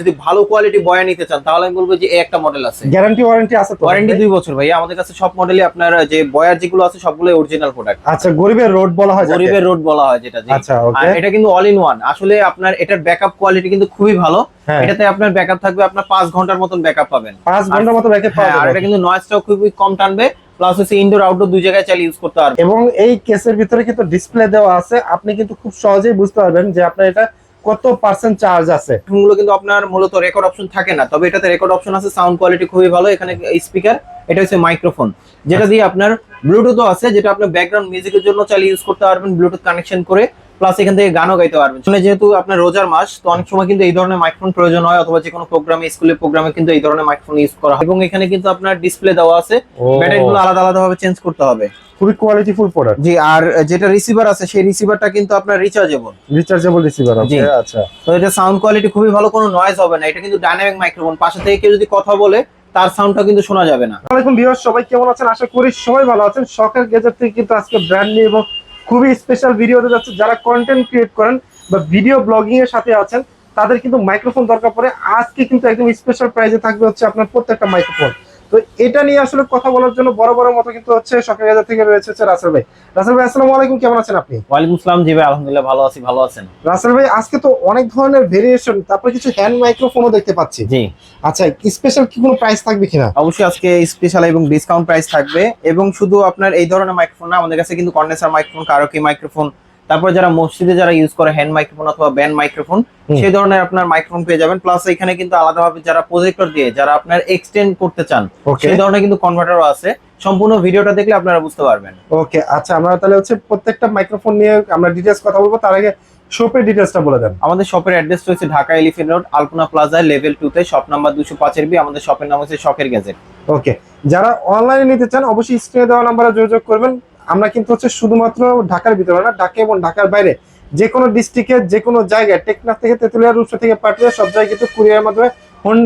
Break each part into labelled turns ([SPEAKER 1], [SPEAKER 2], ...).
[SPEAKER 1] যদি ভালো কোয়ালিটি বয়া নিতে চান তাহলে আমি বলব যে একটা মডেল আছে।
[SPEAKER 2] গ্যারান্টি ওয়ারেন্টি আছে তো?
[SPEAKER 1] ওয়ারেন্টি দুই বছর ভাই। আমাদের কাছে সব মডেলই আপনার যে বয়ার যেগুলো আছে সবগুলো অরিজিনাল প্রোডাক্ট
[SPEAKER 2] আচ্ছা গরিবের রোড বলা হয়
[SPEAKER 1] গরিবের রোড বলা হয় যেটা জি।
[SPEAKER 2] আচ্ছা
[SPEAKER 1] আর এটা কিন্তু অল ইন ওয়ান আসলে আপনার এটার ব্যাকআপ কোয়ালিটি কিন্তু খুবই ভালো।
[SPEAKER 2] হ্যাঁ।
[SPEAKER 1] এটাতে আপনার ব্যাকআপ থাকবে আপনার পাঁচ ঘণ্টার মতন ব্যাকআপ পাবেন।
[SPEAKER 2] পাঁচ ঘণ্টার মতো ব্যাকে পাওয়া
[SPEAKER 1] হ্যাঁ, আর এটা কিন্তু নয়েজটাও খুবই কম টানবে। প্লাস হচ্ছে ইনডোর আউটডোর দুই জায়গায় চালিয়ে ইউজ করতে পারবে।
[SPEAKER 2] এবং এই কেসের ভিতরে কিন্তু ডিসপ্লে দেওয়া আছে। আপনি কিন্তু খুব সহজেই বুঝতে পারবেন যে আপনার এটা কত পার্সেন্ট চার্জ আছে?
[SPEAKER 1] গুলো কিন্তু আপনার মূলত রেকর্ড অপশন থাকে না তবে এটাতে রেকর্ড অপশন আছে সাউন্ড কোয়ালিটি খুবই ভালো এখানে স্পিকার এটা হচ্ছে মাইক্রোফোন যেটা দিয়ে আপনার ব্লুটুথও আছে যেটা আপনার ব্যাকগ্রাউন্ড মিউজিকের জন্য চালিয়ে ইউজ করতে পারবেন ব্লুটুথ কানেকশন করে প্লাস এখান থেকে গানও গাইতে পারবেন। মানে যেহেতু আপনার রোজার মাস তো অনেক সময় কিন্তু এই ধরনের মাইক্রোফোন প্রয়োজন হয় অথবা যে কোনো প্রোগ্রামে স্কুলের প্রোগ্রামে কিন্তু এই ধরনের মাইক্রোফোন ইউজ করা হয়। এবং এখানে কিন্তু আপনার ডিসপ্লে দেওয়া আছে ব্যাটারিগুলো আলাদা আলাদা ভাবে চেঞ্জ করতে হবে।
[SPEAKER 2] খুবই কোয়ালিটিফুল প্রোডাক্ট
[SPEAKER 1] জি আর যেটা রিসিভার আছে সেই রিসিভারটা কিন্তু আপনার রিচার্জেবল
[SPEAKER 2] রিচার্জেবল রিসিভার। ওকে আচ্ছা।
[SPEAKER 1] তো এটা সাউন্ড কোয়ালিটি খুবই ভালো কোনো নয়েজ হবে না। এটা কিন্তু ডাইনামিক মাইক্রোফোন পাশে থেকে কেউ যদি কথা বলে তার সাউন্ডটা কিন্তু শোনা যাবে না।
[SPEAKER 2] আসসালামাইকুম ভিউয়ার্স সবাই কেমন আছেন? আশা করি সবাই ভালো আছেন। শখের গেজেট থেকে কিন্তু আজকে ব্র্যান্ড নিউ এবং খুবই স্পেশাল ভিডিও হতে যাচ্ছে। যারা কন্টেন্ট ক্রিয়েট করেন বা ভিডিও ব্লগিং এর সাথে আছেন তাদের কিন্তু মাইক্রোফোন দরকার পড়ে। আজকে কিন্তু একদম স্পেশাল প্রাইজে থাকবে হচ্ছে আপনার প্রত্যেকটা মাইক্রোফোন তো এটা নিয়ে আসলে কথা বলার জন্য বড় বড় মতো কিন্তু হচ্ছে শখের গেজেট থেকে রয়েছে হচ্ছে রাসেল ভাই। রাসেল ভাই আসসালামু আলাইকুম কেমন আছেন আপনি?
[SPEAKER 1] ওয়ালাইকুম আসসালাম জি ভাই আলহামদুলিল্লাহ ভালো আছি ভালো আছেন?
[SPEAKER 2] রাসেল ভাই আজকে তো অনেক ধরনের ভেরিয়েশন তারপরে কিছু হ্যান্ড মাইক্রোফোনও দেখতে পাচ্ছি।
[SPEAKER 1] জি।
[SPEAKER 2] আচ্ছা স্পেশাল কি কোনো প্রাইস থাকবে কিনা?
[SPEAKER 1] অবশ্যই আজকে স্পেশাল এবং ডিসকাউন্ট প্রাইস থাকবে এবং শুধু আপনার এই ধরনের মাইক্রোফোন না আমাদের কাছে কিন্তু কন্ডেন্সার মাইক্রোফোন কারোকি মাইক্রোফোন তারপর যারা মসজিদে যারা ইউজ করে হ্যান্ড মাইক্রোফোন অথবা ব্যান্ড মাইক্রোফোন সেই ধরনের আপনার মাইক্রোফোন পেয়ে যাবেন। প্লাস এখানে কিন্তু আলাদাভাবে যারা প্রজেক্টর দিয়ে যারা আপনার এক্সটেন্ড করতে চান সেই ধরনের কিন্তু কনভার্টারও আছে। সম্পূর্ণ ভিডিওটা দেখলে আপনারা বুঝতে পারবেন।
[SPEAKER 2] ওকে আচ্ছা আমরা তাহলে হচ্ছে প্রত্যেকটা মাইক্রোফোন নিয়ে আমরা ডিটেলস কথা বলব। তার আগে শপের ডিটেলসটা বলে দেন।
[SPEAKER 1] আমাদের শপের অ্যাড্রেস রয়েছে Dhaka elephant road Alpana plaza level two তে শপ নাম্বার দুশো পাঁচের বি আমাদের শপের নাম হচ্ছে শখের গ্যাজেট
[SPEAKER 2] ওকে যারা অনলাইনে নিতে চান অবশ্যই স্ক্রিনে দেওয়া নাম্বারে যোগাযোগ করবেন। আমরা কিন্তু হচ্ছে শুধুমাত্র ঢাকার ভিতরে না ঢাকা এবং ঢাকার বাইরে যে কোনো ডিস্ট্রিক্টের যে কোনো জায়গায় টেকনাফ থেকে তেঁতুলিয়া রূপসা থেকে পাঠিয়ে সব জায়গায় কিন্তু কুরিয়ার মাধ্যমে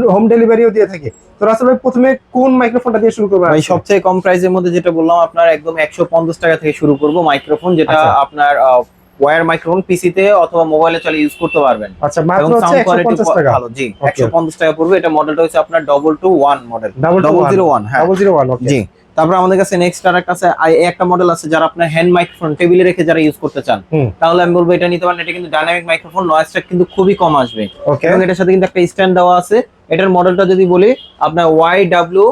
[SPEAKER 2] হোম ডেলিভারিও দিয়ে থাকে তো রাসেল ভাই প্রথমে কোন মাইক্রোফোনটা দিয়ে শুরু করবেন
[SPEAKER 1] ভাই সবচেয়ে কম প্রাইসের মধ্যে যেটা বললাম আপনার একদম একশো পঞ্চাশ টাকা থেকে শুরু করব মাইক্রোফোন যেটা
[SPEAKER 2] আচ্ছা।
[SPEAKER 1] আপনার ওয়্যার মাইক্রোফোন পিসিতে অথবা মোবাইলে চালিয়ে ইউজ করতে পারবেন।
[SPEAKER 2] আচ্ছা মাত্র হচ্ছে
[SPEAKER 1] সাউন্ড
[SPEAKER 2] একশো
[SPEAKER 1] কোয়ালিটি
[SPEAKER 2] পঞ্চাশ টাকা।
[SPEAKER 1] ভালো জি
[SPEAKER 2] Okay.
[SPEAKER 1] একশো পঞ্চাশ টাকা পড়বে। এটা মডেলটা হচ্ছে আপনার double two one model
[SPEAKER 2] double
[SPEAKER 1] double zero one হ্যাঁ।
[SPEAKER 2] ডাবল জিরো ওয়ান ওকে
[SPEAKER 1] জি তারপর আমাদের কাছে নেক্সট আর একটা আছে একটা মডেল আছে যারা আপনার হ্যান্ড মাইক্রোফোন টেবিলে রেখে যারা ইউজ করতে চান। তাহলে আমি বলব এটা নিতে পারেন এটা কিন্তু ডাইনামিক মাইক্রোফোন নয়েজটা কিন্তু খুবই কম আসবে। এবং এটার সাথে কিন্তু একটা স্ট্যান্ড দেওয়া আছে। এটার মডেলটা যদি বলি আপনার Y W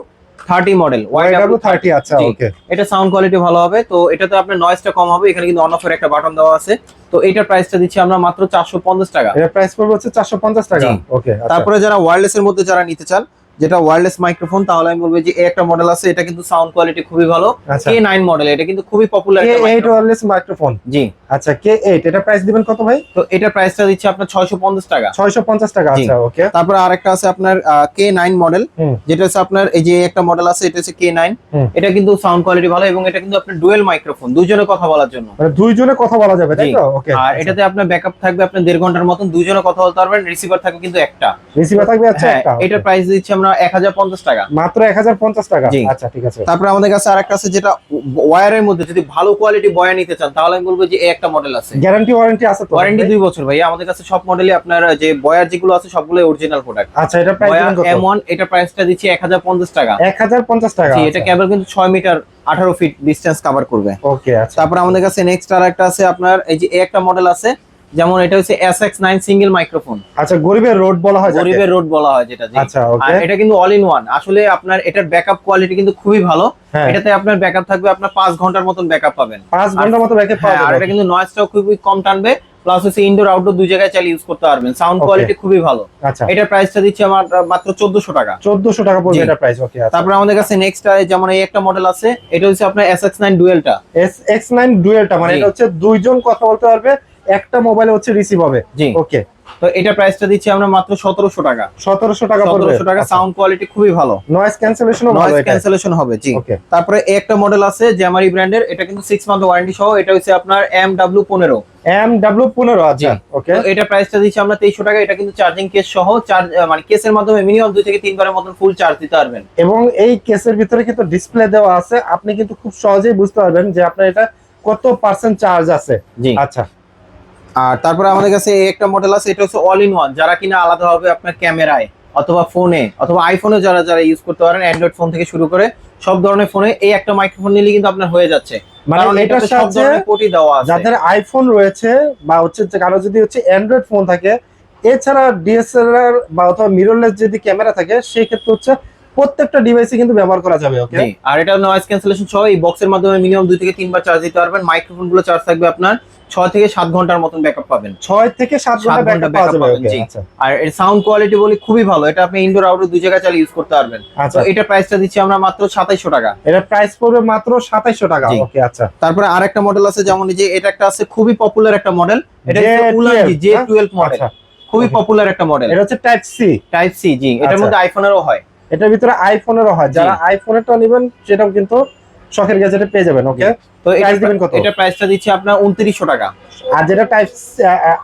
[SPEAKER 1] thirty model. Y
[SPEAKER 2] Y W thirty আচ্ছা ওকে
[SPEAKER 1] এটা সাউন্ড কোয়ালিটি ভালো হবে তো এটাতে আপনার নয়েজটা কম হবে এখানে কিন্তু অন অফের একটা বাটন দেওয়া আছে। তো এটার প্রাইসটা দিচ্ছি আমরা মাত্র চারশো পঞ্চাশ টাকা।
[SPEAKER 2] এর প্রাইস পড়বে হচ্ছে চারশো পঞ্চাশ টাকা। ওকে
[SPEAKER 1] তারপরে যারা ওয়্যারলেস এর মধ্যে যারা নিতে চান যেটা ওয়্যারলেস মাইক্রোফোন তাহলে আমি বলব যে এই একটা মডেল আছে এটা কিন্তু সাউন্ড কোয়ালিটি খুবই ভালো।
[SPEAKER 2] আচ্ছা।
[SPEAKER 1] কে নাইন মডেল এটা কিন্তু খুবই popular
[SPEAKER 2] K eight wireless microphone
[SPEAKER 1] জি।
[SPEAKER 2] আচ্ছা কে এইট এটা প্রাইস দিবেন কত ভাই?
[SPEAKER 1] তো এটার প্রাইসটা দিচ্ছি আপনার ছয়শো পঞ্চাশ টাকা।
[SPEAKER 2] ছয়শো পঞ্চাশ টাকা আচ্ছা ওকে
[SPEAKER 1] তারপরে আরেকটা আছে আপনার কে নাইন মডেল যেটা হচ্ছে আপনার এই যে একটা মডেল আছে এটা হচ্ছে কে নাইন এটা কিন্তু সাউন্ড কোয়ালিটি ভালো এবং এটা কিন্তু আপনার ডুয়েল মাইক্রোফোন দুজনে কথা বলার জন্য।
[SPEAKER 2] মানে দুইজনে কথা বলা যাবে তাই তো? ওকে
[SPEAKER 1] আর এটাতে আপনার ব্যাকআপ থাকবে আপনার দেড় ঘণ্টার মতন দুজনে কথা বলতে পারবেন রিসিভার থাকবে কিন্তু একটা।
[SPEAKER 2] রিসিভার থাকবে আচ্ছা
[SPEAKER 1] হ্যাঁ
[SPEAKER 2] একটা
[SPEAKER 1] এটার প্রাইস দিচ্ছি আমরা এক হাজার পঞ্চাশ টাকা।
[SPEAKER 2] মাত্র এক হাজার পঞ্চাশ টাকা? আচ্ছা ঠিক আছে।
[SPEAKER 1] তারপরে আমাদের কাছে আরেকটা আছে যেটা ওয়্যারের মধ্যে যদি ভালো কোয়ালিটি বয়া নিতে চান তাহলে আমি বলব যে এই একটা মডেল আছে।
[SPEAKER 2] গ্যারান্টি ওয়ারেন্টি আছে তো?
[SPEAKER 1] ওয়ারেন্টি দুই বছর ভাই। আমাদের কাছে সব মডেলই আপনার যে বয়ার যেগুলো আছে সবগুলো অরিজিনাল প্রোডাক্ট
[SPEAKER 2] আচ্ছা এটা প্রাইস কত?
[SPEAKER 1] এম ওয়ান এটা প্রাইসটা দিচ্ছি এক হাজার পঞ্চাশ টাকা।
[SPEAKER 2] এক হাজার পঞ্চাশ টাকা
[SPEAKER 1] জি, এটা কেবল কিন্তু ছয় মিটার আঠারো ফিট ডিস্টেন্স কভার করবে।
[SPEAKER 2] ওকে আচ্ছা।
[SPEAKER 1] তারপর আমাদের কাছে নেক্সট আর একটা আছে আপনার এই যে একটা মডেল আছে যেমন এটা হচ্ছে S X nine single microphone
[SPEAKER 2] আচ্ছা গরিবের রোড বলা হয়
[SPEAKER 1] গরিবের রোড বলা হয় যেটা
[SPEAKER 2] আচ্ছা ওকে
[SPEAKER 1] এটা কিন্তু অল ইন ওয়ান আসলে আপনার এটার ব্যাকআপ কোয়ালিটি কিন্তু খুবই ভালো।
[SPEAKER 2] হ্যাঁ।
[SPEAKER 1] এটাতে আপনার ব্যাকআপ থাকবে আপনার পাঁচ ঘণ্টার মতন ব্যাকআপ পাবেন।
[SPEAKER 2] পাঁচ ঘণ্টার মতো ব্যাকে পাওয়া
[SPEAKER 1] হ্যাঁ আর এটা কিন্তু নয়েজটাও খুবই কম টানবে। প্লাস হচ্ছে ইনডোর আউটডোর দুই জায়গায় চালিয়ে ইউজ করতে পারবেন। সাউন্ড কোয়ালিটি খুবই ভালো।
[SPEAKER 2] আচ্ছা।
[SPEAKER 1] এটার প্রাইসটা দিচ্ছি আমার মাত্র চোদ্দশো টাকা।
[SPEAKER 2] চোদ্দশো টাকা পড়বে। এটা প্রাইস ওকে
[SPEAKER 1] তারপর আমাদের কাছে নেক্সট যেমন এই একটা মডেল আছে এটা হচ্ছে আপনার এস এক্স নাইন ডুয়েলটা
[SPEAKER 2] এস এক্স নাইন ডুয়েলটা মানে এটা হচ্ছে দুইজন কথা বলতে পারবে একটা মোবাইলে হচ্ছে রিসিভ হবে।
[SPEAKER 1] জি।
[SPEAKER 2] ওকে
[SPEAKER 1] তো এটা প্রাইসটা দিচ্ছি আমরা মাত্র সতেরোশো টাকা।
[SPEAKER 2] সতেরোশো টাকা পড়বে।
[SPEAKER 1] সতেরোশো টাকা সাউন্ড কোয়ালিটি খুবই ভালো।
[SPEAKER 2] নয়েজ ক্যান্সেলেশনও ভালো
[SPEAKER 1] নয়েজ ক্যান্সেলেশন হবে জি।
[SPEAKER 2] ওকে
[SPEAKER 1] তারপরে এই একটা মডেল আছে জ্যামারি ব্র্যান্ডের এটা কিন্তু সিক্স মান্থ ওয়ারেন্টি সহ এটা হচ্ছে আপনার এম ডাব্লিউ পনেরো।
[SPEAKER 2] এম ডাব্লিউ পনেরো আচ্ছা। ওকে
[SPEAKER 1] তো এটা প্রাইসটা দিচ্ছি আমরা তেইশশো টাকা এটা কিন্তু চার্জিং কেস সহ চার্জ মানে কেসের মাধ্যমে মিনিমাম দুই থেকে তিনবারের মতন ফুল চার্জ দিতে পারবেন।
[SPEAKER 2] এবং এই কেসের ভিতরে কিন্তু ডিসপ্লে দেওয়া আছে। আপনি কিন্তু খুব সহজেই বুঝতে পারবেন যে আপনার এটা কত পার্সেন্ট চার্জ আছে।
[SPEAKER 1] জি।
[SPEAKER 2] আচ্ছা।
[SPEAKER 1] আর তারপরে আমাদের কাছে একটা মডেল আছে এটা হচ্ছে অল ইন ওয়ান যারা কিনা আলাদাভাবে আপনার ক্যামেরায় অথবা ফোনে অথবা আইফোনে যারা যারা ইউজ করতে পারেন অ্যান্ড্রয়েড ফোন থেকে শুরু করে সব ধরনের ফোনে এই একটা মাইক্রোফোন নিলে কিন্তু আপনার হয়ে যাচ্ছে।
[SPEAKER 2] মানে
[SPEAKER 1] কারণ এটাতে সব ধরনের পোর্টই দেওয়া আছে।
[SPEAKER 2] যাদের আইফোন রয়েছে বা হচ্ছে কারও যদি হচ্ছে অ্যান্ড্রয়েড ফোন থাকে এছাড়া ডিএসএলআর বা অথবা মিররলেস যদি ক্যামেরা থাকে সেই ক্ষেত্রে হচ্ছে প্রত্যেকটা ডিভাইসে কিন্তু ব্যবহার করা যাবে ওকে
[SPEAKER 1] আর এটা নয়েজ ক্যান্সেলেশন সহ এই বক্সের মাধ্যমে মিনিমাম দুই থেকে তিনবার চার্জ দিতে পারবেন। মাইক্রোফোনগুলো চার্জ থাকবে আপনার ছয় থেকে সাত ঘণ্টার মতন ব্যাকআপ পাবেন।
[SPEAKER 2] ছয় থেকে সাত
[SPEAKER 1] ঘণ্টা
[SPEAKER 2] ব্যাকআপ
[SPEAKER 1] পাবেন, জি।
[SPEAKER 2] আচ্ছা।
[SPEAKER 1] আর এর সাউন্ড কোয়ালিটি বলে খুবই ভালো এটা আপনি ইনডোর আউটডোর দুই জায়গায় চালিয়ে ইউজ করতে পারবেন। তো
[SPEAKER 2] আচ্ছা।
[SPEAKER 1] এটা প্রাইসটা দিচ্ছি আমরা মাত্র সাতাইশশো টাকা।
[SPEAKER 2] এটা প্রাইস পড়বে মাত্র সাতাইশশো টাকা ওকে আচ্ছা।
[SPEAKER 1] তারপরে আর একটা মডেল আছে যেমন যে এটা একটা আছে খুবই পপুলার একটা মডেল এটা হচ্ছে জে? টুয়েলভ মডেল খুবই পপুলার একটা মডেল
[SPEAKER 2] এটা হচ্ছে টাইপ সি
[SPEAKER 1] টাইপ সি জি। এটার
[SPEAKER 2] আচ্ছা।
[SPEAKER 1] মধ্যে আইফোনেরও হয়।
[SPEAKER 2] এটার ভিতরে আইফোনেরও হয়। যারা। আইফোনেরটা নেবেন সেটাও কিন্তু শখের গ্যাজেটে পেয়ে যাবেন ওকে
[SPEAKER 1] তো এটা
[SPEAKER 2] দিবেন কত?
[SPEAKER 1] এটা প্রাইসটা দিচ্ছি আপনার উনত্রিশশো টাকা।
[SPEAKER 2] আর যেটা টাইপ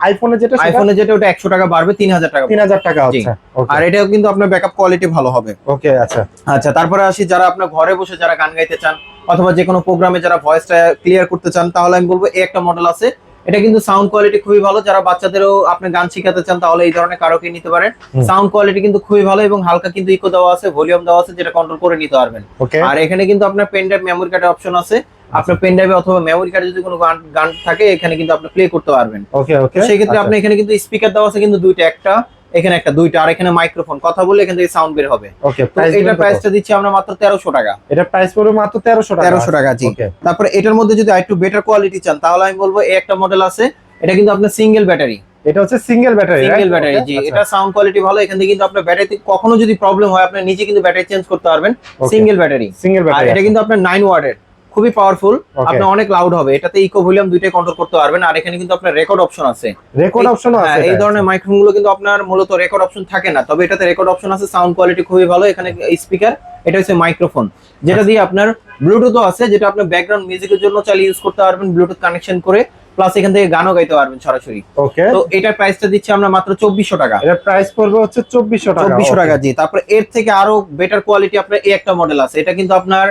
[SPEAKER 2] আইফোনে যেটা
[SPEAKER 1] আইফোনে যেটা ওটা একশো টাকা বাড়বে তিন হাজার টাকা
[SPEAKER 2] তিন হাজার টাকা হচ্ছে ওকে
[SPEAKER 1] আর এটাও কিন্তু আপনার ব্যাকআপ কোয়ালিটি ভালো হবে।
[SPEAKER 2] ওকে আচ্ছা।
[SPEAKER 1] আচ্ছা তারপরে আসি যারা আপনার ঘরে বসে যারা গান গাইতে চান অথবা যে কোনো প্রোগ্রামে যারা ভয়েসটা ক্লিয়ার করতে চান তাহলে আমি বলব এই একটা মডেল আছে এটা কিন্তু সাউন্ড কোয়ালিটি খুবই ভালো। যারা বাচ্চাদেরও আপনি গান শিখাতে চান তাহলে এই ধরনের কারোকে নিতে পারেন। সাউন্ড কোয়ালিটি কিন্তু খুবই ভালো এবং হালকা কিন্তু ইকো দেওয়া আছে ভলিউম দেওয়া আছে যেটা কন্ট্রোল করে নিতে পারবেন। আর এখানে কিন্তু আপনার পেন ড্রাইভ মেমোরি কার্ডের অপশন আছে। আপনার পেন ড্রাইভে অথবা মেমোরি কার্ডে যদি কোনো গান গান থাকে এখানে কিন্তু আপনি প্লে করতে পারবেন।
[SPEAKER 2] ওকে ওকে
[SPEAKER 1] সেই ক্ষেত্রে
[SPEAKER 2] আচ্ছা।
[SPEAKER 1] আপনি এখানে কিন্তু স্পিকার দেওয়া আছে কিন্তু দুইটা একটা। এখানে একটা দুইটা আর এখানে মাইক্রোফোন কথা বললে এখান থেকে সাউন্ড বের হবে।
[SPEAKER 2] ওকে
[SPEAKER 1] এটার প্রাইসটা দিচ্ছি আমরা মাত্র তেরোশো টাকা।
[SPEAKER 2] এটা প্রাইস পড়বে মাত্র তেরোশো টাকা।
[SPEAKER 1] তেরোশো টাকা জি। তারপরে এটার মধ্যে যদি আরেকটু বেটার কোয়ালিটি চান তাহলে আমি বলব এই একটা মডেল আছে এটা কিন্তু আপনার সিঙ্গেল ব্যাটারি
[SPEAKER 2] এটা হচ্ছে সিঙ্গেল ব্যাটারি
[SPEAKER 1] সিঙ্গেল ব্যাটারি জি। এটা সাউন্ড কোয়ালিটি ভালো এখান থেকে কিন্তু আপনার ব্যাটারিতে কখনো যদি প্রবলেম হয় আপনি নিজে কিন্তু ব্যাটারি চেঞ্জ করতে পারবেন। সিঙ্গেল ব্যাটারি
[SPEAKER 2] সিঙ্গেল ব্যাটারি
[SPEAKER 1] এটা কিন্তু আপনার নাইন ওয়ার্ডের খুবই পাওয়ারফুল. আপনার অনেক লাউড হবে। এটাতে ইকো ভলিউম দুইটাই কন্ট্রোল করতে পারবেন। আর এখানে কিন্তু আপনার রেকর্ড অপশন আছে।
[SPEAKER 2] রেকর্ড
[SPEAKER 1] হ্যাঁ,
[SPEAKER 2] আছে
[SPEAKER 1] এই ধরনের মাইক্রোফোনগুলো কিন্তু আপনার মূলত রেকর্ড অপশন থাকে না। তবে এটাতে রেকর্ড অপশন আছে সাউন্ড কোয়ালিটি খুবই ভালো। এখানে স্পিকার এটা হচ্ছে মাইক্রোফোন যেটা দিয়ে আপনার ব্লুটুথও আছে যেটা আপনি ব্যাকগ্রাউন্ড মিউজিকের জন্য চালিয়ে ইউজ করতে পারবেন ব্লুটুথ কানেকশন করে। প্লাস এখান থেকে গানও গাইতে পারবেন সরাসরি।
[SPEAKER 2] ওকে
[SPEAKER 1] তো এটার প্রাইসটা দিচ্ছি আমরা মাত্র চব্বিশশো টাকা।
[SPEAKER 2] এটা প্রাইস পড়বে হচ্ছে চব্বিশশো টাকা
[SPEAKER 1] চব্বিশশো
[SPEAKER 2] okay.
[SPEAKER 1] টাকা জি। তারপরে এর থেকে আরও বেটার কোয়ালিটি আপনার এই একটা মডেল আছে। এটা কিন্তু আপনার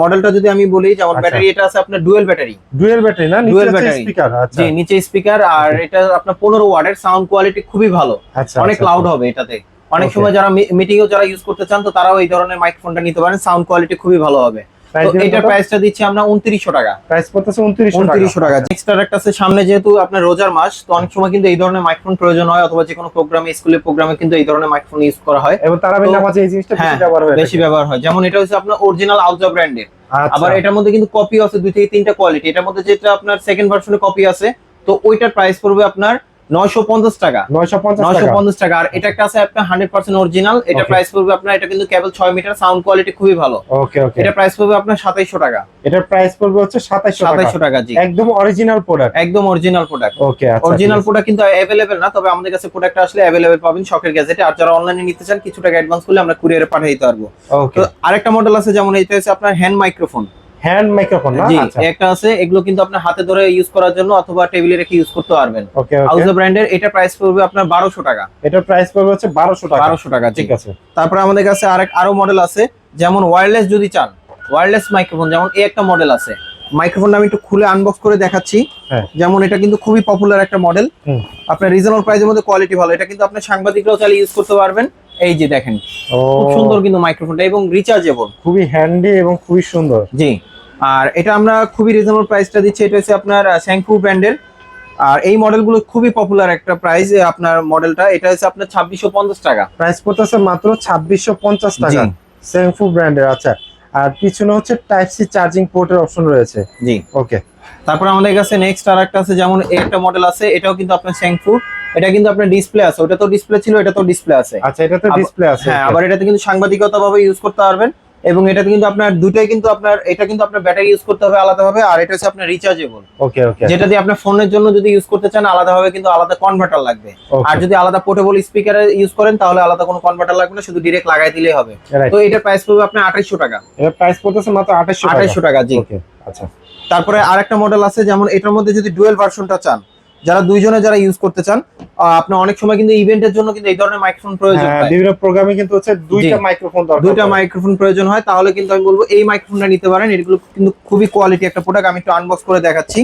[SPEAKER 1] মডেলটা যদি আমি বলি যে
[SPEAKER 2] আমার
[SPEAKER 1] ব্যাটারি এটা আছে আপনার ডুয়েল ব্যাটারি
[SPEAKER 2] ডুয়েল ব্যাটারি না? ডুয়েল
[SPEAKER 1] ব্যাটারি
[SPEAKER 2] স্পিকার আচ্ছা।
[SPEAKER 1] জি নিচে স্পিকার আর এটা আপনার পনেরো ওয়ার্ডের সাউন্ড কোয়ালিটি খুবই ভালো।
[SPEAKER 2] আচ্ছা
[SPEAKER 1] অনেক
[SPEAKER 2] আচ্ছা,
[SPEAKER 1] লাউড হবে এটাতে। অনেক সময় যারা মিটিং এ যারা ইউজ করতে চান তো তারাও এই ধরনের মাইক্রোফোনটা নিতে পারেন সাউন্ড কোয়ালিটি খুবই ভালো হবে। এটার প্রাইসটা দিচ্ছি আমরা উনত্রিশশো টাকা।
[SPEAKER 2] প্রাইস পড়তেছে উনত্রিশশো
[SPEAKER 1] উনত্রিশশো টাকা। নেক্সট একটা আছে সামনে যেহেতু আপনার রোজার মাস তো অনেক সময় কিন্তু এই ধরনের মাইক্রোফোন প্রয়োজন হয় অথবা যে কোনো প্রোগ্রামে স্কুলের প্রোগ্রামে কিন্তু এই ধরনের মাইক্রোফোন ইউজ করা হয়।
[SPEAKER 2] এবং তারাবির নামাজে এই জিনিসটা বেশি
[SPEAKER 1] হ্যাঁ
[SPEAKER 2] ব্যবহার হয়ে
[SPEAKER 1] বেশি ব্যবহার হয়। যেমন এটা হচ্ছে আপনার অরিজিনাল আউজা ব্র্যান্ডের
[SPEAKER 2] আবার
[SPEAKER 1] এটার মধ্যে কিন্তু কপি আছে দুই থেকে তিনটা কোয়ালিটি এটার মধ্যে যেটা আপনার সেকেন্ড ভার্সনে কপি আছে তো ওইটার প্রাইস পড়বে আপনার নয়শো পঞ্চাশ টাকা।
[SPEAKER 2] নয়শো পঞ্চাশ
[SPEAKER 1] নয়শো
[SPEAKER 2] টাকা
[SPEAKER 1] পঞ্চাশ টাকা। আর এটা একটা আছে আপনার অরিজিনাল এটা প্রাইস পড়বে আপনার এটা কিন্তু কেবল ছয় মিটার সাউন্ড কোয়ালিটি খুবই ভালো।
[SPEAKER 2] ওকে ওকে
[SPEAKER 1] এটা প্রাইস পড়বে আপনার সাতাইশশো টাকা।
[SPEAKER 2] এটার প্রাইস পড়বে হচ্ছে সাতাইশশো টাকা।
[SPEAKER 1] জি।
[SPEAKER 2] একদম অরিজিনাল প্রোডাক্ট
[SPEAKER 1] একদম অরিজিনাল প্রোডাক্ট
[SPEAKER 2] ওকে আচ্ছা
[SPEAKER 1] অরিজিনাল প্রোডাক্ট কিন্তু না তবে আমাদের কাছে প্রোডাক্ট আসলে পাবেন শখের গ্যাজেটে আর যারা অনলাইনে নিতে চান কিছু টাকা অ্যাডভান্স করলে আমরা কুরিয়ারে পাঠিয়ে দিতে পারব। তো আরেকটা মডেল আছে যেমন এটা আপনার হ্যান্ড মাইক্রোফোন
[SPEAKER 2] হ্যান্ড মাইক্রোফোন না?
[SPEAKER 1] জি
[SPEAKER 2] আচ্ছা।
[SPEAKER 1] একটা আছে এগুলো কিন্তু আপনার হাতে ধরে ইউজ করার জন্য অথবা টেবিলে রেখে ইউজ করতে পারবেন।
[SPEAKER 2] ওকে
[SPEAKER 1] আউজা ব্র্যান্ডের এটা প্রাইস পড়বে আপনার বারোশো টাকা।
[SPEAKER 2] এটা প্রাইস পড়বে হচ্ছে বারোশো টাকা।
[SPEAKER 1] বারোশো টাকা
[SPEAKER 2] ঠিক আছে।
[SPEAKER 1] তারপরে আমাদের কাছে আরেক আরও মডেল আছে যেমন ওয়্যারলেস যদি চান ওয়্যারলেস মাইক্রোফোন যেমন এই একটা মডেল আছে। মাইক্রোফোনটা আমি একটু খুলে আনবক্স করে দেখাচ্ছি।
[SPEAKER 2] হ্যাঁ।
[SPEAKER 1] যেমন এটা কিন্তু খুবই পপুলার একটা মডেল। আপনার রিজনেবল প্রাইসের মধ্যে কোয়ালিটি ভালো। এটা কিন্তু আপনার সাংবাদিকরাও চালিয়ে ইউজ করতে পারবেন। এই যে দেখেন খুব সুন্দর কিন্তু মাইক্রোফোনটা এবং রিচার্জেবল
[SPEAKER 2] খুবই হ্যান্ডি এবং খুবই সুন্দর।
[SPEAKER 1] জি। আর এটা আমরা খুবই রিজনেবল প্রাইসটা দিচ্ছি এটা হচ্ছে আপনার শ্যাংফু ব্র্যান্ডের আর এই মডেলগুলো খুবই পপুলার একটা প্রাইস আপনার মডেলটা এটা হচ্ছে আপনার ছাব্বিশশো পঞ্চাশ টাকা।
[SPEAKER 2] প্রাইস পড়তেছে মাত্র ছাব্বিশশো পঞ্চাশ টাকা। সেমফু ব্র্যান্ডের আচ্ছা। আর পিছনে হচ্ছে টাইপ সি চার্জিং পোর্টের অপশন রয়েছে।
[SPEAKER 1] জি।
[SPEAKER 2] ওকে
[SPEAKER 1] তারপর আমাদের কাছে নেক্সট আর একটা আছে যেমন একটা মডেল আছে এটাও কিন্তু আপনার শ্যাংফু এটা কিন্তু আপনার ডিসপ্লে আছে। ওটা তো ডিসপ্লে ছিল এটা তো ডিসপ্লে আছে।
[SPEAKER 2] আচ্ছা এটাতে
[SPEAKER 1] আবার-
[SPEAKER 2] ডিসপ্লে আছে।
[SPEAKER 1] হ্যাঁ আবার এটাতে কিন্তু সাংবাদিকতা ভাবে ইউজ করতে পারবেন। এবং এটাতে কিন্তু আপনার দুটাই কিন্তু আপনার এটা কিন্তু আপনার ব্যাটারি ইউজ করতে হবে আলাদাভাবে আর এটা হচ্ছে আপনার রিচার্জেবল
[SPEAKER 2] ওকে ওকে
[SPEAKER 1] যেটা দিয়ে আপনার ফোনের জন্য যদি ইউজ করতে চান আলাদাভাবে কিন্তু আলাদা কনভার্টার লাগবে। আর যদি আলাদা পোর্টেবল স্পিকারে ইউজ করেন তাহলে আলাদা কোনো কনভার্টার লাগবে না শুধু ডিরেক্ট লাগাই দিলেই হবে। তো এটার প্রাইস পড়বে আপনার আঠাইশশো টাকা।
[SPEAKER 2] এটার প্রাইস পড়তেছে মাত্র আঠাশশো টাকা।
[SPEAKER 1] আঠাইশশো টাকা জি।
[SPEAKER 2] ওকে আচ্ছা।
[SPEAKER 1] তারপরে আরেকটা মডেল আছে যেমন এটার মধ্যে যদি ডুয়েল ভার্সনটা চান যারা দুইজনে যারা ইউজ করতে চান আপনার অনেক সময় কিন্তু ইভেন্টের জন্য কিন্তু এই ধরনের মাইক্রোফোন প্রয়োজন
[SPEAKER 2] হ্যাঁ,
[SPEAKER 1] হয়।
[SPEAKER 2] বিভিন্ন প্রোগ্রামে কিন্তু হচ্ছে দুইটা মাইক্রোফোন দরকার
[SPEAKER 1] দুইটা মাইক্রোফোন প্রয়োজন হয় তাহলে কিন্তু আমি বলব এই মাইক্রোফোনটা নিতে পারেন এগুলো কিন্তু খুবই কোয়ালিটি একটা প্রোডাক্ট আমি একটু আনবক্স করে দেখাচ্ছি।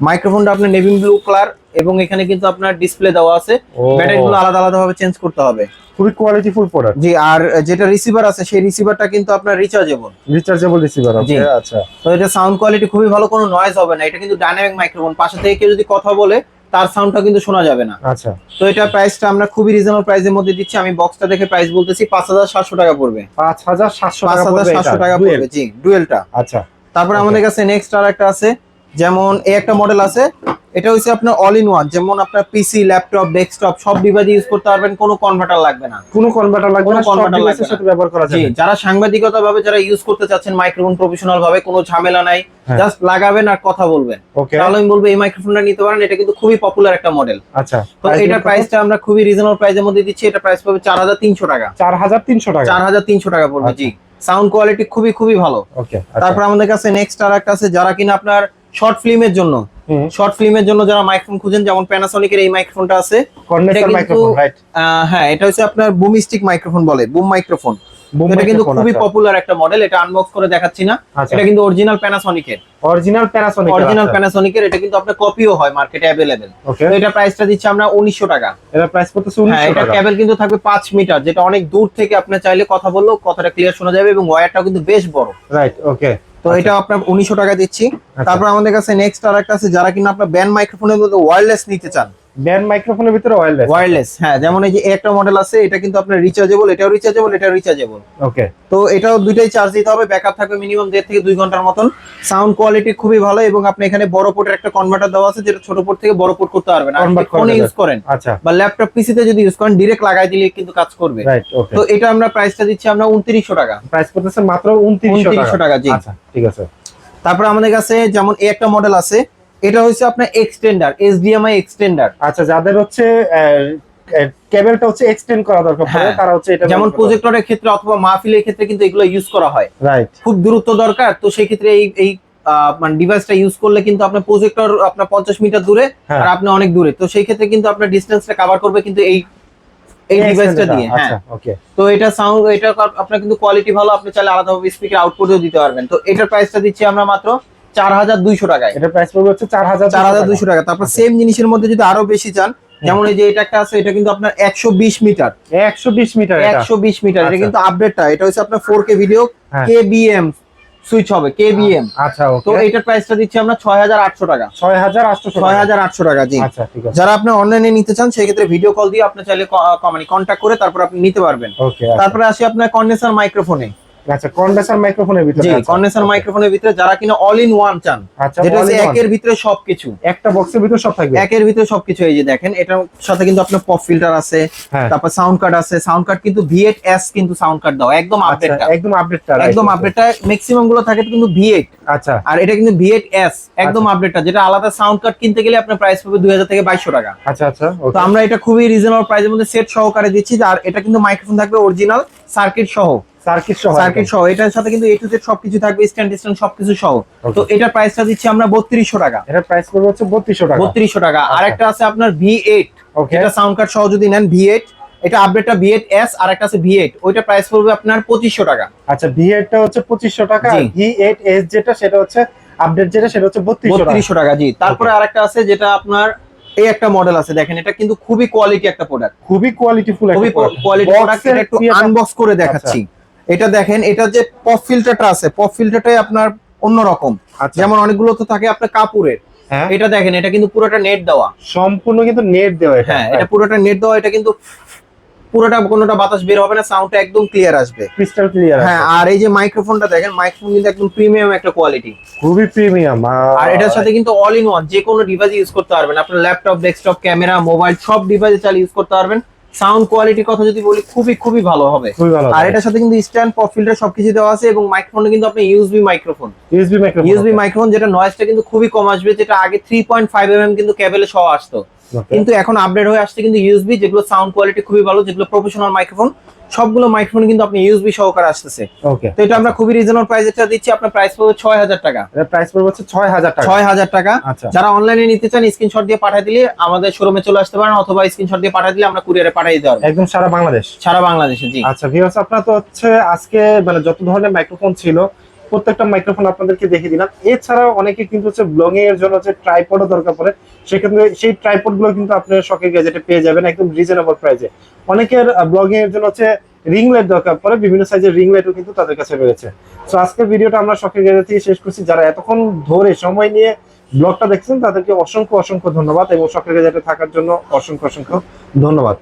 [SPEAKER 1] মাইক্রোফোনটা আপনার নেভি ব্লু কালার এবং এখানে কিন্তু আপনার ডিসপ্লে দেওয়া আছে। ব্যাটারিগুলো আলাদা আলাদা ভাবে চেঞ্জ করতে হবে।
[SPEAKER 2] খুবই কোয়ালিটিফুল প্রোডাক্ট
[SPEAKER 1] জি আর যেটা রিসিভার আছে সেই রিসিভারটা কিন্তু আপনার রিচার্জেবল
[SPEAKER 2] রিচার্জেবল রিসিভার। ওকে আচ্ছা।
[SPEAKER 1] তো এটা সাউন্ড কোয়ালিটি খুবই ভালো কোনো নয়েজ হবে না। এটা কিন্তু ডাইনামিক মাইক্রোফোন পাশে থেকে কেউ যদি কথা বলে তার সাউন্ডটা কিন্তু শোনা যাবে না।
[SPEAKER 2] আচ্ছা।
[SPEAKER 1] তো এটা প্রাইসটা আমরা খুবই রিজনেবল প্রাইসের মধ্যে দিচ্ছি। আমি বক্সটা দেখে প্রাইস বলতেছি পাঁচ হাজার সাতশো টাকা পড়বে।
[SPEAKER 2] পাঁচ হাজার সাতশো
[SPEAKER 1] পাঁচ
[SPEAKER 2] টাকা
[SPEAKER 1] হাজার
[SPEAKER 2] পড়বে
[SPEAKER 1] সাতশো
[SPEAKER 2] এটা,
[SPEAKER 1] টাকা পড়বে জি ডুয়েলটা
[SPEAKER 2] আচ্ছা।
[SPEAKER 1] তারপরে আমাদের কাছে নেক্সট আর একটা আছে যেমন এই একটা মডেল আছে এটা হচ্ছে আপনার অল ইন ওয়ান যেমন আপনার পিসি ল্যাপটপ ডেস্কটপ সব ডিভাইসে ইউজ করতে পারবেন কোনো কনভার্টার লাগবে না।
[SPEAKER 2] কোনো কনভার্টার লাগবে না
[SPEAKER 1] converter লাগবে।
[SPEAKER 2] সাথে ব্যবহার করা
[SPEAKER 1] জি
[SPEAKER 2] যাবে
[SPEAKER 1] যারা সাংবাদিকতা ভাবে যারা ইউজ করতে চাচ্ছেন মাইক্রোফোন প্রফেশনাল ভাবে কোনো ঝামেলা নাই
[SPEAKER 2] হ্যাঁ।
[SPEAKER 1] জাস্ট লাগাবেন আর কথা বলবেন। তাহলে আমি বলব এই মাইক্রোফোনটা নিতে পারেন এটা কিন্তু খুবই পপুলার একটা মডেল
[SPEAKER 2] আচ্ছা
[SPEAKER 1] তো এটার প্রাইসটা আমরা খুবই রিজনেবল প্রাইসের মধ্যে দিচ্ছি এটা প্রাইস পাবে চার হাজার তিনশো টাকা।
[SPEAKER 2] চার হাজার তিনশো টাকা?
[SPEAKER 1] চার হাজার তিনশো টাকা পড়বে
[SPEAKER 2] আচ্ছা।
[SPEAKER 1] জি সাউন্ড কোয়ালিটি খুবই খুবই ভালো।
[SPEAKER 2] ওকে
[SPEAKER 1] তারপর আমাদের কাছে নেক্সট আর একটা আছে যারা কিনা আপনার শর্ট ফিল্মের জন্য। শর্ট ফিল্মের জন্য যারা মাইক্রোফোন খুঁজেন যেমন প্যানাসনিকের এই মাইক্রোফোনটা আছে
[SPEAKER 2] কন্ডেন্সার মাইক্রোফোন রাইট
[SPEAKER 1] হ্যাঁ এটা হচ্ছে আপনার বুম স্টিক মাইক্রোফোন বলে বুম মাইক্রোফোন এটা কিন্তু খুবই পপুলার একটা মডেল এটা আনবক্স করে দেখাচ্ছি না।
[SPEAKER 2] আচ্ছা।
[SPEAKER 1] এটা কিন্তু অরিজিনাল প্যানাসনিকের
[SPEAKER 2] অরিজিনাল প্যানাসোনিক
[SPEAKER 1] অরিজিনাল প্যানাসনিকের এটা কিন্তু আপনার কপিও হয় মার্কেটে
[SPEAKER 2] ওকে
[SPEAKER 1] তো এটা প্রাইসটা দিচ্ছি আমরা উনিশশো টাকা।
[SPEAKER 2] এর প্রাইস পড়তেছে
[SPEAKER 1] হ্যাঁ
[SPEAKER 2] 1900
[SPEAKER 1] এটা
[SPEAKER 2] টাকা।
[SPEAKER 1] কেবল কিন্তু থাকবে পাঁচ মিটার যেটা অনেক দূর থেকে আপনি চাইলে কথা বললেও কথাটা ক্লিয়ার শোনা যাবে এবং ওয়্যারটাও কিন্তু বেশ বড়।
[SPEAKER 2] রাইট ওকে
[SPEAKER 1] তো এটা আপনার উনিশশো টাকা দিচ্ছি।
[SPEAKER 2] আচ্ছা।
[SPEAKER 1] তারপর আমাদের কাছে নেক্সট আর একটা আছে যারা কিনা আপনার ব্যান্ড মাইক্রোফোনের মধ্যে ওয়্যারলেস নিতে চান।
[SPEAKER 2] ব্যান্ড মাইক্রোফোনের ভিতরে ওয়্যারলেস
[SPEAKER 1] ওয়্যারলেস হ্যাঁ যেমন এই যে একটা মডেল আছে এটা কিন্তু আপনার রিচার্জেবল এটাও রিচার্জেবল এটাও রিচার্জেবল
[SPEAKER 2] ওকে
[SPEAKER 1] তো এটাও দুইটাই চার্জ দিতে হবে ব্যাকআপ থাকবে মিনিমাম দেড় থেকে দুই ঘণ্টার মতন। সাউন্ড কোয়ালিটি খুবই ভালো এবং আপনি এখানে বড় পোর্টের একটা কনভার্টার দেওয়া আছে যেটা ছোট পোর্ট থেকে বড় পোর্ট করতে পারবেন। ফোনে ইউজ করেন
[SPEAKER 2] আচ্ছা।
[SPEAKER 1] বা ল্যাপটপ পিসিতে যদি ইউজ করেন ডিরেক্ট লাগাই দিলে কিন্তু কাজ করবে।
[SPEAKER 2] রাইট ওকে
[SPEAKER 1] তো এটা আমরা প্রাইসটা দিচ্ছি আমরা উনত্রিশশো টাকা।
[SPEAKER 2] প্রাইস পড়তেছে মাত্র 2900
[SPEAKER 1] উনত্রিশশো টাকা জি।
[SPEAKER 2] আচ্ছা ঠিক আছে।
[SPEAKER 1] তারপর আমাদের কাছে যেমন এই একটা মডেল আছে এটা হচ্ছে আপনার এক্সটেন্ডার এইচডিএমআই এক্সটেন্ডার
[SPEAKER 2] আচ্ছা যাদের হচ্ছে কেবলটা হচ্ছে এক্সটেন্ড করা দরকার পড়ে
[SPEAKER 1] হ্যাঁ।
[SPEAKER 2] তারা হচ্ছে এটা
[SPEAKER 1] যেমন প্রজেক্টরের ক্ষেত্রে অথবা মাহফিলের ক্ষেত্রে কিন্তু এগুলো ইউজ করা হয়।
[SPEAKER 2] রাইট
[SPEAKER 1] খুব দূরত্ব দরকার তো সেই ক্ষেত্রে এই এই মানে ডিভাইসটা ইউজ করলে কিন্তু আপনার প্রজেক্টর আপনার পঞ্চাশ মিটার দূরে
[SPEAKER 2] হ্যাঁ।
[SPEAKER 1] আর আপনি অনেক দূরে। তো সেই ক্ষেত্রে কিন্তু আপনার ডিস্টেন্সটা কভার করবে কিন্তু এই এই ডিভাইসটা দিয়ে হ্যাঁ।
[SPEAKER 2] আচ্ছা ওকে
[SPEAKER 1] তো এটা সাউন্ড এটা আপনার কিন্তু কোয়ালিটি ভালো আপনি চাইলে আলাদাভাবে স্পিকার আউটপুটও দিতে পারবেন। তো এটার প্রাইসটা দিচ্ছি আমরা মাত্র চার হাজার দুইশো টাকায়।
[SPEAKER 2] এটা প্রাইস পড়বে হচ্ছে 4000
[SPEAKER 1] চার হাজার দুইশো টাকা। তারপর
[SPEAKER 2] আচ্ছা।
[SPEAKER 1] সেম জিনিসের মধ্যে যদি আরও বেশি চান যেমন এই যে এটা একটা আছে এটা কিন্তু আপনার একশো বিশ মিটার।
[SPEAKER 2] 120 মিটার এটা।
[SPEAKER 1] একশো বিশ মিটার এটা
[SPEAKER 2] আচ্ছা।
[SPEAKER 1] কিন্তু আপডেটটা এটা হচ্ছে আপনার ফোর কে ভিডিও
[SPEAKER 2] হ্যাঁ।
[SPEAKER 1] কেবিএম সুইচ হবে কেবিএম
[SPEAKER 2] আচ্ছা
[SPEAKER 1] তো
[SPEAKER 2] ওকে
[SPEAKER 1] এটার প্রাইসটা দিচ্ছি আমরা ছয় হাজার আটশো টাকা।
[SPEAKER 2] 6800
[SPEAKER 1] ছয় হাজার আটশো টাকা জি।
[SPEAKER 2] আচ্ছা ঠিক আছে।
[SPEAKER 1] যারা আপনি অনলাইনে নিতে চান সেক্ষেত্রে ভিডিও কল দিয়ে আপনি চাইলে মানে কন্ট্যাক্ট করে তারপর আপনি নিতে পারবেন।
[SPEAKER 2] ওকে
[SPEAKER 1] তারপরে আসি আপনার কন্ডেন্সার মাইক্রোফোনে
[SPEAKER 2] আচ্ছা কন্ডেন্সার মাইক্রোফোনের ভিতরে
[SPEAKER 1] জি। কন্ডেন্সার মাইক্রোফোনের ভিতরে যারা কিনা অল ইন ওয়ান চান
[SPEAKER 2] আচ্ছা
[SPEAKER 1] যেটা হচ্ছে। একের ভিতরে সবকিছু।
[SPEAKER 2] একটা বক্সের ভিতরে সব থাকবে?
[SPEAKER 1] একের ভিতরে সবকিছু এই যে দেখেন এটার সাথে কিন্তু আপনার পপ ফিল্টার আছে
[SPEAKER 2] হ্যাঁ।
[SPEAKER 1] তারপর সাউন্ড কার্ড আছে সাউন্ড কার্ড কিন্তু ভিএট এস কিন্তু সাউন্ড কার্ড দাও একদম
[SPEAKER 2] আচ্ছা
[SPEAKER 1] আপডেটটা
[SPEAKER 2] একদম আপডেটটা
[SPEAKER 1] একদম আপডেটটা ম্যাক্সিমামগুলো থাকে কিন্তু ভিএট
[SPEAKER 2] আচ্ছা।
[SPEAKER 1] আর এটা কিন্তু ভিএট এস একদম
[SPEAKER 2] আচ্ছা।
[SPEAKER 1] আপডেটটা যেটা আলাদা সাউন্ড কার্ড কিনতে গেলে আপনার প্রাইস দুই হাজার থেকে বাইশশো টাকা।
[SPEAKER 2] আচ্ছা আচ্ছা
[SPEAKER 1] তো আমরা এটা খুবই রিজনেবল প্রাইসের মধ্যে সেট সহকারে দিচ্ছি আর এটা কিন্তু মাইক্রোফোন থাকবে অরিজিনাল সার্কিট সহ।
[SPEAKER 2] সার্কিট সহ
[SPEAKER 1] সার্কিট সহ এটার সাথে কিন্তু এ টু জেড সবকিছু থাকবে স্ট্যান্ড স্ট্যান্ড সবকিছু সহ। তো এটার প্রাইসটা দিচ্ছি আমরা বত্রিশশো টাকা।
[SPEAKER 2] এটা প্রাইস পড়বে হচ্ছে 3200 টাকা।
[SPEAKER 1] বত্রিশশো টাকা। আর
[SPEAKER 2] আচ্ছা।
[SPEAKER 1] একটা আছে আপনার ভি এইট
[SPEAKER 2] ওকে
[SPEAKER 1] এটা সাউন্ড কার্ড সহ যদি নেন ভি এইট এটা আপডেটটা ভি এইট এস আর একটা আছে ভি এইট ওইটা প্রাইস পড়বে আপনার পঁচিশশো টাকা।
[SPEAKER 2] আচ্ছা V8 টা হচ্ছে 2500 টাকা
[SPEAKER 1] জি।
[SPEAKER 2] V8S যেটা সেটা হচ্ছে আপডেট যেটা সেটা হচ্ছে 3200 টাকা।
[SPEAKER 1] জি। তারপরে আরেকটা আছে যেটা আপনার এই একটা মডেল আছে দেখেন এটা কিন্তু খুবই কোয়ালিটি একটা প্রোডাক্ট
[SPEAKER 2] খুবই কোয়ালিটিফুল
[SPEAKER 1] খুবই কোয়ালিটি প্রোডাক্ট একটু আনবক্স করে দেখাচ্ছি। এটা দেখেন এটা যে পপ ফিল্টারটা আছে পপ ফিল্টারটাই আপনার অন্যরকম।
[SPEAKER 2] আচ্ছা।
[SPEAKER 1] যেমন অনেকগুলো তো থাকে আপনার কাপুরের
[SPEAKER 2] হ্যাঁ।
[SPEAKER 1] এটা দেখেন এটা কিন্তু পুরোটা নেট দেওয়া।
[SPEAKER 2] সম্পূর্ণ কিন্তু নেট দেওয়া
[SPEAKER 1] হ্যাঁ এটা পুরোটা নেট দেওয়া এটা কিন্তু পুরোটা কোনোটা বাতাস বের হবে না সাউন্ডটা একদম ক্লিয়ার আসবে।
[SPEAKER 2] ক্রিস্টাল ক্লিয়ার
[SPEAKER 1] হ্যাঁ আর এই যে মাইক্রোফোনটা দেখেন মাইক্রোফোন কিন্তু একদম প্রিমিয়াম একটা কোয়ালিটি
[SPEAKER 2] খুবই প্রিমিয়াম
[SPEAKER 1] আর এটার সাথে কিন্তু অল ইন ওয়ান যে কোনো ডিভাইস ইউজ করতে পারবেন। আপনার ল্যাপটপ ডেস্কটপ ক্যামেরা মোবাইল সব ডিভাইসে চালিয়ে ইউজ করতে পারবেন। সাউন্ড কোয়ালিটির কথা যদি বলি খুবই খুবই ভালো হবে। আর এটার সাথে কিন্তু স্ট্যান্ড পপ ফিল্টার সবকিছু দেওয়া আছে এবং মাইক্রোফোনে কিন্তু আপনি USB microphone
[SPEAKER 2] USB microphone
[SPEAKER 1] USB microphone যেটা নয়েজটা কিন্তু খুবই কম আসবে যেটা আগে থ্রি পয়েন্ট ফাইভ এম কিন্তু কেবলে সহ আসতো। কিন্তু এখন আপডেট হয়ে আসছে কিন্তু ইউএসবি যেগুলো সাউন্ড কোয়ালিটি খুবই ভালো যেগুলো প্রফেশনাল মাইক্রোফোন সবগুলো মাইক্রোফোন কিন্তু আপনি ইউএসবি সহকারে আসতেছে।
[SPEAKER 2] ওকে
[SPEAKER 1] তো এটা আমরা খুবই রিজনেবল প্রাইস এটা দিচ্ছি আপনার প্রাইস পড়বে ছয় হাজার টাকা।
[SPEAKER 2] এটা প্রাইস পড়বে হচ্ছে 6000 টাকা।
[SPEAKER 1] ছয় হাজার টাকা।
[SPEAKER 2] আচ্ছা।
[SPEAKER 1] যারা অনলাইনে নিতে চান স্ক্রিনশট দিয়ে পাঠিয়ে দিলে আমাদের শোরুমে চলে আসতে পারেন অথবা স্ক্রিনশট দিয়ে পাঠিয়ে দিলে আমরা কুরিয়ারে পাঠিয়ে দিতে পারব।
[SPEAKER 2] একদম সারা বাংলাদেশ?
[SPEAKER 1] সারা বাংলাদেশে জি।
[SPEAKER 2] আচ্ছা ভিউয়ার্স আপনারা তো হচ্ছে আজকে মানে যত ধরনের মাইক্রোফোন ছিল প্রত্যেকটা মাইক্রোফোন আপনাদেরকে দেখিয়ে দিলাম। এছাড়াও অনেকে কিন্তু হচ্ছে ব্লগিং এর জন্য হচ্ছে ট্রাইপডও দরকার পড়ে, সেক্ষেত্রে সেই ট্রাইপডগুলো কিন্তু আপনার শখের গ্যাজেটে পেয়ে যাবেন একদম রিজনেবল প্রাইসে অনেকের ব্লগিং এর জন্য হচ্ছে রিং লাইট দরকার পড়ে, বিভিন্ন সাইজের রিং লাইটও কিন্তু তাদের কাছে রয়েছে। তো আজকের ভিডিওটা আমরা শখের গ্যাজেট থেকে শেষ করছি। যারা এতক্ষণ ধরে সময় নিয়ে ব্লগটা দেখছেন, তাদেরকে অসংখ্য অসংখ্য ধন্যবাদ এবং শখের গ্যাজেটে থাকার জন্য অসংখ্য অসংখ্য ধন্যবাদ।